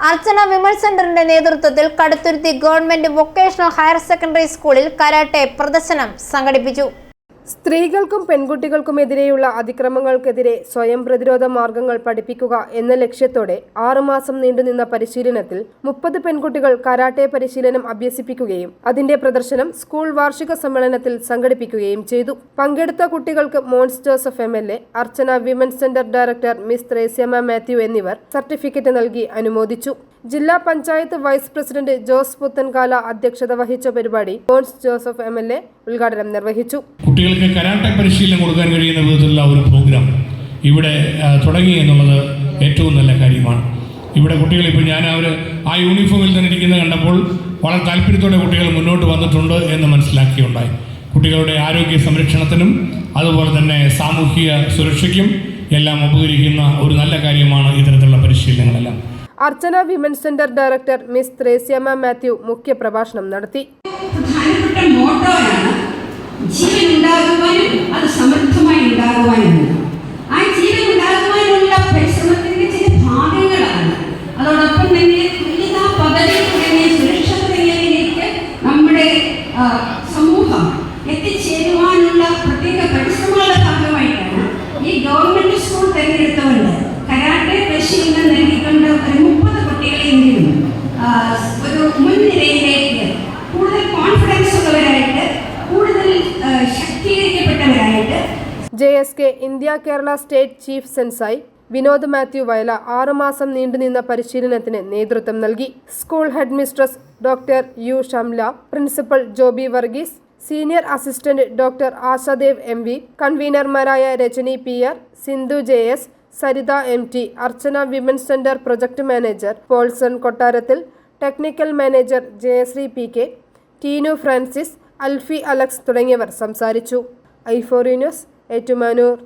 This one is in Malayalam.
അർച്ചന വിമൽ സെന്ററിന്റെ നേതൃത്വത്തിൽ Kaduthuruthy government vocational higher secondary സ്കൂളിൽ കരാട്ടെ പ്രദർശനം സംഘടിപ്പിച്ചു. സ്ത്രീകൾക്കും പെൺകുട്ടികൾക്കും എതിരെയുള്ള അതിക്രമങ്ങൾക്കെതിരെ സ്വയം പ്രതിരോധ മാർഗങ്ങൾ പഠിപ്പിക്കുക എന്ന ലക്ഷ്യത്തോടെ ആറുമാസം നീണ്ടുനിന്ന പരിശീലനത്തിൽ മുപ്പത് പെൺകുട്ടികൾ കരാട്ടെ പരിശീലനം അഭ്യസിപ്പിക്കുകയും അതിന്റെ പ്രദർശനം സ്കൂൾ വാർഷിക സമ്മേളനത്തിൽ സംഘടിപ്പിക്കുകയും ചെയ്തു. പങ്കെടുത്ത കുട്ടികൾക്ക് Mons Joseph M L A Archana women centre director miss Threasiamma Mathew എന്നിവർ സർട്ടിഫിക്കറ്റ് നൽകി അനുമോദിച്ചു. ജില്ലാ പഞ്ചായത്ത് വൈസ് പ്രസിഡന്റ് ജോസ് പുത്തൻകാല അധ്യക്ഷത വഹിച്ച പരിപാടി Johns Joseph M L A ഉദ്ഘാടനം നിർവഹിച്ചു. കുട്ടികൾക്ക് കരാട്ടെ പരിശീലനം കൊടുക്കാൻ കഴിയുന്ന വിധത്തിലുള്ള ഒരു പ്രോഗ്രാം ഇവിടെ തുടങ്ങി എന്നുള്ളത് ഏറ്റവും നല്ല കാര്യമാണ്. ഇവിടെ കുട്ടികൾ ഇപ്പോൾ ഞാൻ അവർ ആ യൂണിഫോമിൽ തന്നെ ഇരിക്കുന്നത് കണ്ടപ്പോൾ വളരെ താല്പര്യത്തോടെ കുട്ടികൾ മുന്നോട്ട് വന്നിട്ടുണ്ട് എന്ന് മനസ്സിലാക്കിയുണ്ടായി. കുട്ടികളുടെ ആരോഗ്യ സംരക്ഷണത്തിനും അതുപോലെ തന്നെ സാമൂഹിക സുരക്ഷയ്ക്കും എല്ലാം ഉപകരിക്കുന്ന ഒരു നല്ല കാര്യമാണ് ഇത്തരത്തിലുള്ള പരിശീലനങ്ങളെല്ലാം. Archana women centre director miss Threasiamma Mathew മുഖ്യ പ്രഭാഷണം നടത്തി അത് ആ ചില ഭാഗങ്ങളാണ്. അതോടൊപ്പം തന്നെ നമ്മുടെ സമൂഹം എത്തിച്ചേരുവാനുള്ള പ്രത്യേക പരിശ്രമങ്ങളുടെ ഭാഗമായിട്ടാണ് ഈ ഗവൺമെന്റ് സ്കൂൾ തിരഞ്ഞെടുത്തുകൊണ്ട് കരാട്ടെ പരിശീലനം നൽകിക്കൊണ്ട് ഒരു മുപ്പത് ഒരു മുൻനിരയിലേക്ക് കൂടുതൽ കോൺഫിഡൻസ് ഉള്ളവരായിട്ട് കൂടുതൽ ശക്തീകരിക്കപ്പെട്ടവരായിട്ട് J S K India Kerala state chief sensei Vinod Mathew Vayala ആറുമാസം നീണ്ടുനിന്ന പരിശീലനത്തിന് നേതൃത്വം നൽകി. School head mistress doctor U Shamla principal Joby Varghese senior assistant doctor Ashadev M V കൺവീനർമാരായ Rajani P R Sindhu J S Saritha M T Archana women's centre project manager Paulson Kottarathil technical manager Jayasree P K Teenu Francis Alfie Alex തുടങ്ങിയവർ സംസാരിച്ചു. ഐഫോറി ന്യൂസ് ഏറ്റുമാനൂർ.